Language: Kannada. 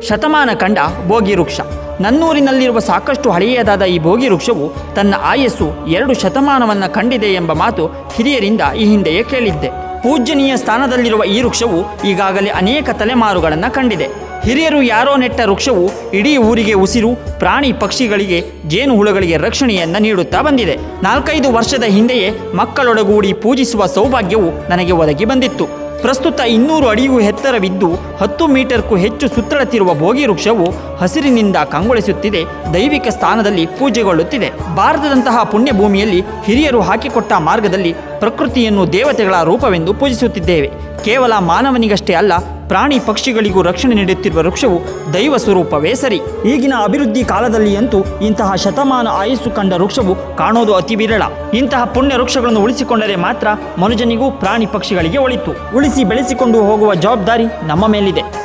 ಶತಮಾನ ಕಂಡ ಬೋಗಿ ವೃಕ್ಷ. ನನ್ನೂರಿನಲ್ಲಿರುವ ಸಾಕಷ್ಟು ಹಳೆಯದಾದ ಈ ಭೋಗಿ ವೃಕ್ಷವು ತನ್ನ ಆಯಸ್ಸು ಎರಡು ಶತಮಾನವನ್ನ ಕಂಡಿದೆ ಎಂಬ ಮಾತು ಹಿರಿಯರಿಂದ ಈ ಹಿಂದೆಯೇ ಕೇಳಿದ್ದೆ. ಪೂಜ್ಯನೀಯ ಸ್ಥಾನದಲ್ಲಿರುವ ಈ ವೃಕ್ಷವು ಈಗಾಗಲೇ ಅನೇಕ ತಲೆಮಾರುಗಳನ್ನು ಕಂಡಿದೆ. ಹಿರಿಯರು ಯಾರೋ ನೆಟ್ಟ ವೃಕ್ಷವು ಇಡೀ ಊರಿಗೆ ಉಸಿರು, ಪ್ರಾಣಿ ಪಕ್ಷಿಗಳಿಗೆ ಜೇನುಹುಳುಗಳಿಗೆ ರಕ್ಷಣೆಯನ್ನ ನೀಡುತ್ತಾ ಬಂದಿದೆ. ನಾಲ್ಕೈದು ವರ್ಷದ ಹಿಂದೆಯೇ ಮಕ್ಕಳೊಡಗೂಡಿ ಪೂಜಿಸುವ ಸೌಭಾಗ್ಯವು ನನಗೆ ಒದಗಿ ಬಂದಿತ್ತು. ಪ್ರಸ್ತುತ ಇನ್ನೂರು ಅಡಿಗೂ ಎತ್ತರವಿದ್ದು ಹತ್ತು ಮೀಟರ್ಗೂ ಹೆಚ್ಚು ಸುತ್ತಳತಿರುವ ಭೋಗಿ ವೃಕ್ಷವು ಹಸಿರಿನಿಂದ ಕಂಗೊಳಿಸುತ್ತಿದೆ, ದೈವಿಕ ಸ್ಥಾನದಲ್ಲಿ ಪೂಜೆಗೊಳ್ಳುತ್ತಿದೆ. ಭಾರತದಂತಹ ಪುಣ್ಯಭೂಮಿಯಲ್ಲಿ ಹಿರಿಯರು ಹಾಕಿಕೊಟ್ಟ ಮಾರ್ಗದಲ್ಲಿ ಪ್ರಕೃತಿಯನ್ನು ದೇವತೆಗಳ ರೂಪವೆಂದು ಪೂಜಿಸುತ್ತಿದ್ದೇವೆ. ಕೇವಲ ಮಾನವನಿಗಷ್ಟೇ ಅಲ್ಲ ಪ್ರಾಣಿ ಪಕ್ಷಿಗಳಿಗೂ ರಕ್ಷಣೆ ನೀಡುತ್ತಿರುವ ವೃಕ್ಷವು ದೈವ ಸ್ವರೂಪವೇ ಸರಿ. ಈಗಿನ ಅಭಿವೃದ್ಧಿ ಕಾಲದಲ್ಲಿ ಅಂತೂ ಇಂತಹ ಶತಮಾನ ಆಯಸ್ಸು ಕಂಡ ವೃಕ್ಷವು ಕಾಣೋದು ಅತಿ ವಿರಳ. ಇಂತಹ ಪುಣ್ಯ ವೃಕ್ಷಗಳನ್ನು ಉಳಿಸಿಕೊಂಡರೆ ಮಾತ್ರ ಮನುಜನಿಗೂ ಪ್ರಾಣಿ ಪಕ್ಷಿಗಳಿಗೆ ಒಳಿತು. ಉಳಿಸಿ ಬೆಳೆಸಿಕೊಂಡು ಹೋಗುವ ಜವಾಬ್ದಾರಿ ನಮ್ಮ ಮೇಲಿದೆ.